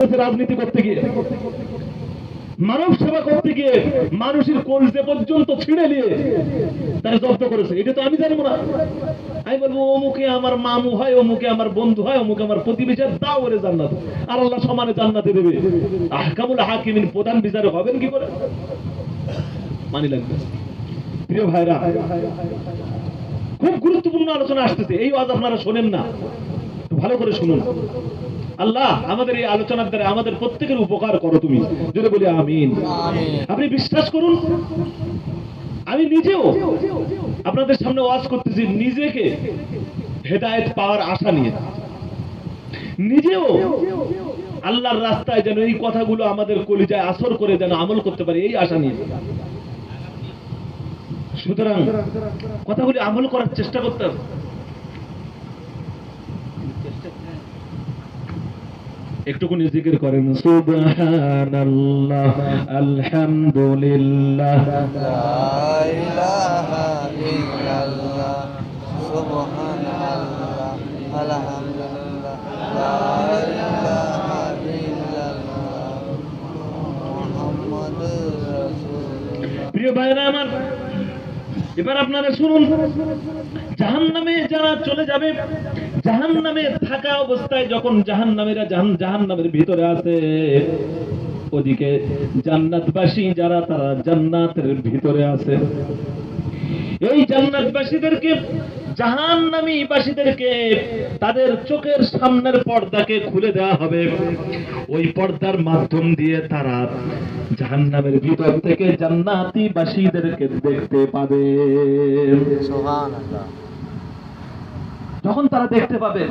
রাজনীতি করতে গিয়ে, মানব সেবা করতে গিয়ে মানুষের কলজে পর্যন্ত ছিঁড়ে নিয়ে তারা জব্দ করেছে। এটা তো আমি জানব না। আমি বলব, অমুকে আমার মামু হয়, অমুকে আমার বন্ধু হয়, অমুকে আমার প্রতিবেশী দাও ওরে জান্নাত। আর আল্লাহ সমানে জান্নাতে দেবে। আহকামুল হাকিমিন প্রধান বিচারক হবেন কি করে? মানি লাগবে। প্রিয় ভাইরা, খুব গুরুত্বপূর্ণ আলোচনা আসতেছে। এই ওয়াজ আপনারা শোনেন না। ভালো করে শুনুন। আল্লাহ আমাদের এই আলোচনার দ্বারা আমাদের প্রত্যেকের উপকার করো তুমি। যদি বলি আমিন। আপনি বিশ্বাস করুন? আমি নিজেও আপনাদের সামনে ওয়াজ করতেছি নিজেকে হেদায়েত পাওয়ার আশা নিয়ে। নিজেও আল্লাহর রাস্তায় যেন এই কথাগুলো আমাদের কলিজায় আসর করে যেন আমল করতে পারি এই আশা নিয়ে। সুতরাং কথাগুলি আমল করার চেষ্টা করতে হবে। একটুকু জিকির করেন। সুবহানাল্লাহ আলহামদুলিল্লাহ। প্রিয় ভাইরা আমার এবার আপনারা শুনুন। জাহান নামে যারা চলে যাবে জাহান নামে থাকা অবস্থায় যখন জাহান নামেরা জাহান জাহান নামের ভিতরে আছে ওদিকে জান্নাতবাসী যারা, তারা জান্নাতের ভিতরে আছে এই জান্নাতবাসীদেরকে জাহান নামী বাসীদেরকে তাদের চোখের সামনের পর্দাকে খুলে দেওয়া হবে ওই পর্দার মাধ্যম দিয়ে তারা জাহান্নামের ভিতর থেকে জান্নাতি বাসীদেরকে দেখতে পাবে। যখন তারা দেখতে পাবে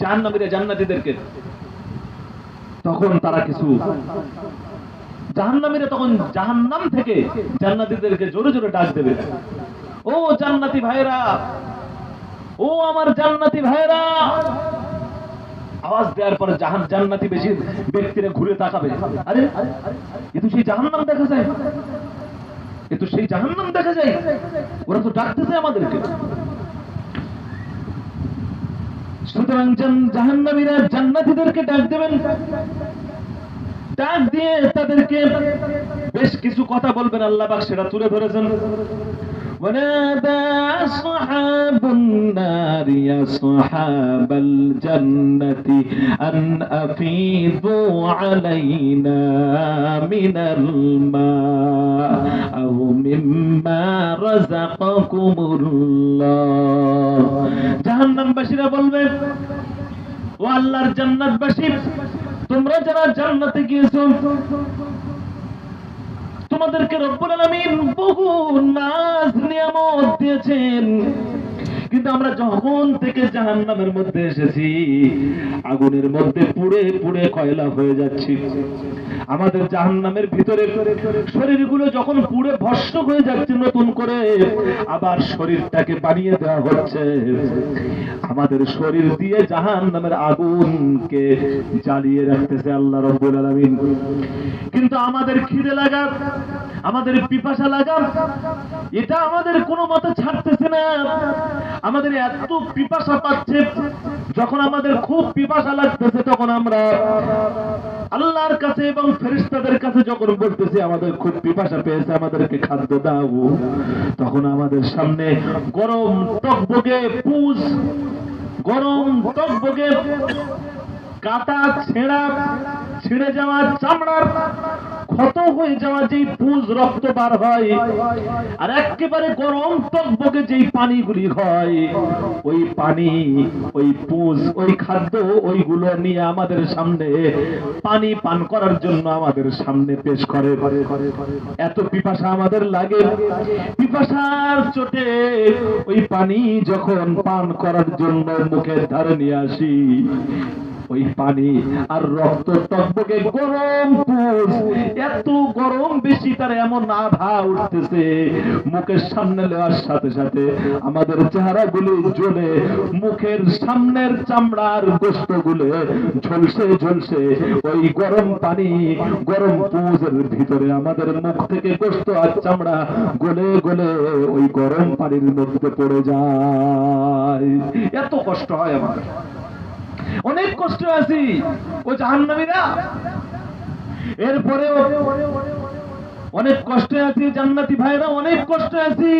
জাহান্নামীরা জান্নাতিদেরকে তখন তারা কিছু জাহান্নামীরা তখন জাহান্নাম থেকে জান্নাতিদেরকে জোরে জোরে ডাক দেবে। ও জান্নাতি ভাইরা ও আমার জান্নাতি ভাইরা আওয়াজ দেওয়ার পরে জাহান জান্নাতি বেশি ব্যক্তিরা ঘুরে তাকাবে। আরে, এ তো সেই জাহান্নাম দেখা যায়। এ তো সেই জাহান্নাম দেখা যায়। ওরা তো ডাকতেছে আমাদেরকে। সুতরাং জাহান্নামীরা জান্নাতীদেরকে ডাক দেবেন। ডাক দিয়ে তাদেরকে বেশ কিছু কথা বলবেন, আল্লাহ সেটা তুলে ধরেছেন। ونادى أصحاب النار يا أصحاب الجنة أن أفيضوا علينا من الماء أو مما رزقكم الله جهنم بشيرا বলবে ও আল্লাহর জান্নাতবাসী তোমরা যারা জান্নাতে গিয়েছো তোমাদেরকে রব্বুল আলামিন বহু নাজ, নিয়ামত দিয়েছেন। কিন্তু আমরা যখন থেকে জাহান্নামের মধ্যে এসেছি, আগুনের মধ্যে পুড়ে পুড়ে কয়লা হয়ে যাচ্ছি। আমাদের জাহান্নামের ভিতরে শরীরগুলো যখন পুড়ে ভস্ম হয়ে যাচ্ছে নতুন করে, আবার শরীরটাকে বানিয়ে দেওয়া হচ্ছে। আমাদের শরীর দিয়ে জাহান্নামের আগুনকে জ্বালিয়ে রাখতেছে আল্লাহ রব্বুল কিন্তু আমাদের খিদে লাগা, আমাদের পিপাসা লাগা, এটা আমাদের কোনো মতে ছাড়তেছে না। আমাদের এত পিপাসা পাচ্ছে, যখন আমাদের খুব পিপাসা লাগতেছে, তখন আমরা কাছে এবং ফেরেশতাদের কাছে যখন বলতেছি, আমাদের খুব পিপাসা পেয়েছে, আমাদেরকে খাদ্য দাও। তখন আমাদের সামনে গরম টকবগে পুষ গরম টকবগে কাটা ছেঁড়া, ছিঁড়ে যাওয়া চামড়ার ক্ষত হয়ে যাওয়া যেই পুজ রক্ত বার হয় আর একেবারে গরম টকবকে যেই পানিগুলি হয় ওই পানি ওই পুজ ওই খাদ্য ওইগুলো নিয়ে আমাদের সামনে পানি পান করার জন্য আমাদের সামনে পেশ করে। এত পিপাসা আমাদের লাগে। পিপাসার চোটে ওই পানি যখন পান করার জন্য মুখের ধারে নিয়ে আসি ওই পানি আর রক্ত টকবকে গরম পুষ। এত গরম বেশি তার এমন আভা উঠতেছে। মুখের সামনে নেওয়ার সাথে সাথে আমাদের চেহারা গুলো জ্বলে, মুখের সামনের চামড়ার গোস্তগুলো ঝলসে ঝলসে ওই গরম পানি, গরম পুজের ভিতরে আমাদের মুখ থেকে গোস্ত আর চামড়া গলে গলে ওই গরম পানির মধ্যে পড়ে যায়। এত কষ্ট হয় আমাদের। অনেক কষ্ট আছি। ও জাহান্নামীরা এরপরে অনেক কষ্টে আছি, জান্নাতি ভাইরা অনেক কষ্টে আছি।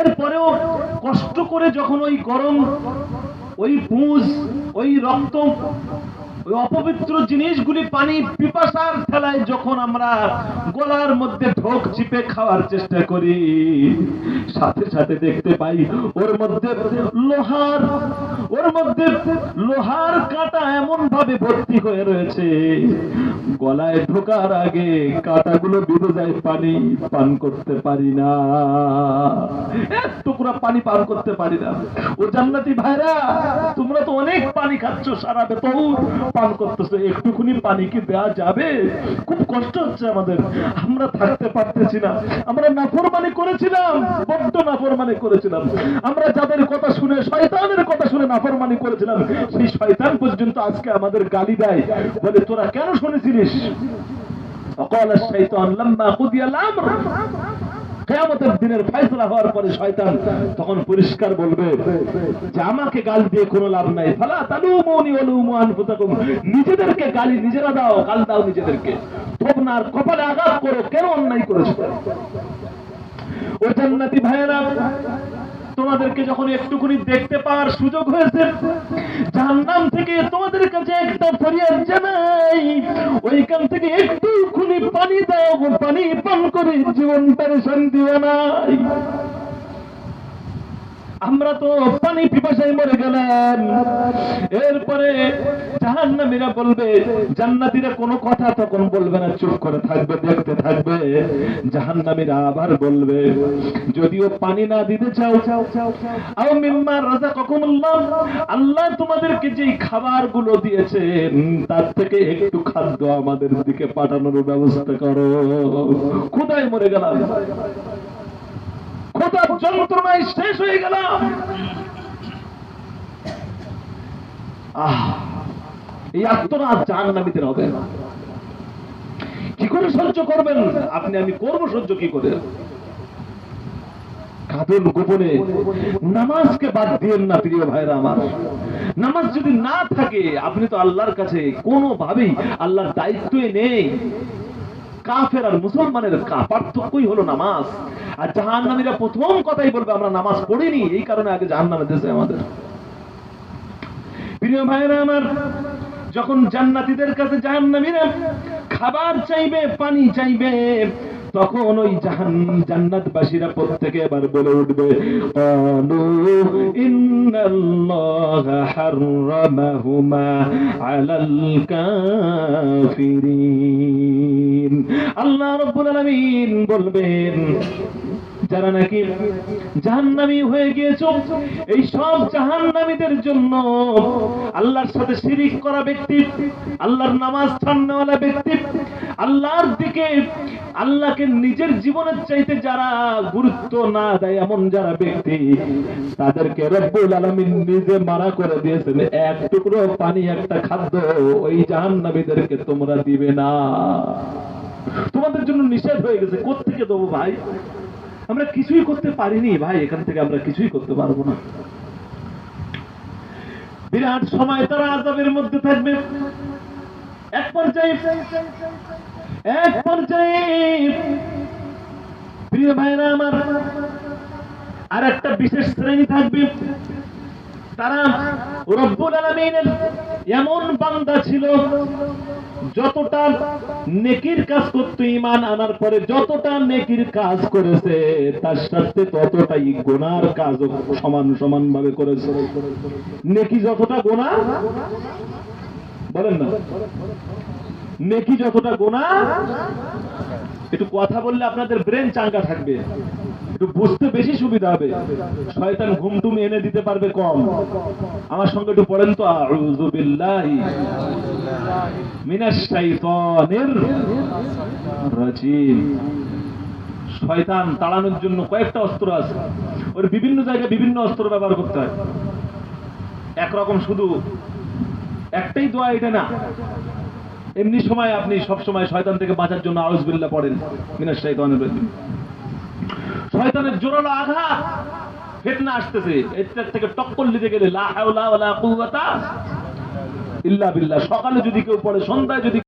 এরপরেও কষ্ট করে যখন ওই গরম, ওই পুঁজ, ওই রক্ত অপবিত্র জিনিসগুলি পানি পিপাসার ঠেলায় যখন আমরা গলার মধ্যে ঢোক চিপে খাওয়ার চেষ্টা করি, সাথে সাথে দেখতে পাই ওর মধ্যে লোহার, ওর মধ্যে লোহার কাঁটা এমন ভাবে ভর্তি হয়ে রয়েছে। গলায় ঢোকার আগে কাঁটাগুলো বেঁধে যায়, পানি পান করতে পারি না। এক টুকরা পানি পান করতে পারি না। ও জান্নাতি ভাইরা, তোমরা তো অনেক পানি খাচ্ছ সারা বেতন। পান করতেছে, একটুকুনি পানি কি দেয়া যাবে? খুব কষ্ট হচ্ছে আমাদের। আমরা থাকতে পারতেছি না। আমরা নাফরমানি করেছিলাম, বড্ড নাফরমানি করেছিলাম। আমরা যাদের কথা শুনে, শয়তানের কথা শুনে নাফরমানি করেছিলাম, সেই শয়তান পর্যন্ত আজকে আমাদের গালি দেয়। বলে, তোরা কেন শুনেছিলিস? অকাল শৈতান লম্বা কুদিয়া লাম কেয়ামতের দিনের ফয়সলা হওয়ার পরে শয়তান তখন পরিষ্কার বলবে যে আমাকে গাল দিয়ে কোনো লাভ নাই। ফালা তালুমুনি ওয়ালুমু ফুতাকুম নিজেদেরকে গালি নিজেরা দাও, গাল দাও নিজেদেরকে। তোমার কপালে আঘাত করো, কেন অন্যায় করেছ? ও জান্নাতি ভাইয়েরা তোমাদেরকে যখন একটুকুনি দেখতে পাওয়ার সুযোগ হয়েছে, জাহান্নাম থেকে তোমাদের কাছে একটা ফরিয়াদ জানাই ওইখান থেকে একটুখানি পানি দাও, পানি পান করে জীবন পরিশান শান্তি বানাই। আমরা তো পানি পিপাসায় মরে গেলাম। এরপরে জাহান্নামীরা বলবে, জান্নাতীরা কোনো কথা তখন বলবে না, চুপ করে থাকবে, দেখতে থাকবে। জাহান্নামীরা আবার বলবে, যদিও পানি না দিতে চাও চাও চাও আও মিম্মা রাযাকাকুমুল্লাহ, আল্লাহ তোমাদেরকে যেই খাবারগুলো দিয়েছেন, তার থেকে একটু খাদ্য আমাদের দিকে পাঠানোর ব্যবস্থা করো। কোথায় মরে গেলাম। খোদার যন্ত্রণায় শেষ হয়ে গেলাম। এই আত্মনাথ জাহান্নামীদের হবে। না কি করে সহ্য করবেন? আপনি, আমি করব সহ্য কি করে? কাঁদুন গোপনে। নামাজকে বাদ দিয়েন না, প্রিয় ভাইরা আমার। নামাজ যদি না থাকে, আপনি তো আল্লাহর কাছে কোনোভাবেই আল্লাহর দায়িত্বই নেই। কাফের আর মুসলমানের পার্থক্যই হলো নামাজ। আর জাহান্নামীরা প্রথম কথাই বলবে, আমরা নামাজ পড়িনি, এই কারণে আগে জাহান্নামে দেশে আমাদের। প্রিয় ভাইরা আমার, যখন জান্নাতীদের কাছে জাহান্নামীরা খাবার চাইবে, পানি চাইবে তখন ওই জাহান জান্নাতবাসীরা প্রত্যেকে এবার বলে উঠবে আল্লাহ রাব্বুল আলামিন বলবেন যারা নাকি জাহান্নামী হয়ে গিয়েছো, এই সব জাহান্নামীদের জন্য আল্লাহর সাথে শিরিক করা ব্যক্তি, আল্লাহর নামাজ ছাড়নেওয়ালা ব্যক্তি, আল্লাহর দিকে আল্লাহকে নিজের জীবনের চাইতে যারা গুরুত্ব না দেয় এমন যারা ব্যক্তি, তাদেরকে রব্বুল আলামিন নিজে মারা করে দিয়েছেন। এক টুকরো পানি, একটা খাদ্য, ওই জাহান্নামীদেরকে তোমরা দিবে না। তোমাদের জন্য নিষেধ হয়ে গেছে। কোত্থেকে দেবো ভাই? আমরা কিছুই করতে পারিনি, ভাই, এখান থেকে আমরা কিছুই করতে পারব না। বিরাট সময় তারা আজাবের মধ্যে থাকবে। এক পর্যায়ে এক পর্যায়ে, প্রিয় ভাইরা আমার আর একটা বিশেষ শ্রেণি থাকবে। তারা রব্বুল আলামিনের এমন বান্দা ছিল যতটা নেকির কাজ করতো ইমান আনার পরে, যতটা নেকির কাজ করেছে, তার সাথে ততটাই গোনার কাজ সমান সমান ভাবে করেছে। নেকি যতটা গোনা বলেন না। নেকি যতটা গোনা একটু কথা বললে আপনাদের ব্রেন চাঙ্গা থাকবে। একটু বুঝতে বেশি সুবিধা হবে। শয়তান ঘুমটুম এনে দিতে পারবে কম। আমার সঙ্গে একটু পড়েন তো, আউযু শয়তান তাড়ানোর জন্য কয়েকটা অস্ত্র আছে। ওর বিভিন্ন জায়গায় বিভিন্ন অস্ত্র ব্যবহার করতে হয়। একরকম শুধু। একটাই দোয়া এটা না। এমনি সময় আপনি সব সময় শয়তান থেকে বাঁচার জন্য আউজবিল্লাহ পড়েন। মিনাশ শাইতানির রাজিম। শয়তানের জোরালো আঘাত। ফেতনা আসতেছে। এটার থেকে টক্কর নিতে গেলে লা হাওলা ওয়ালা কুওয়াতা ইল্লা বিল্লাহ। সকালে যদি কেউ পড়ে, সন্ধ্যায় যদি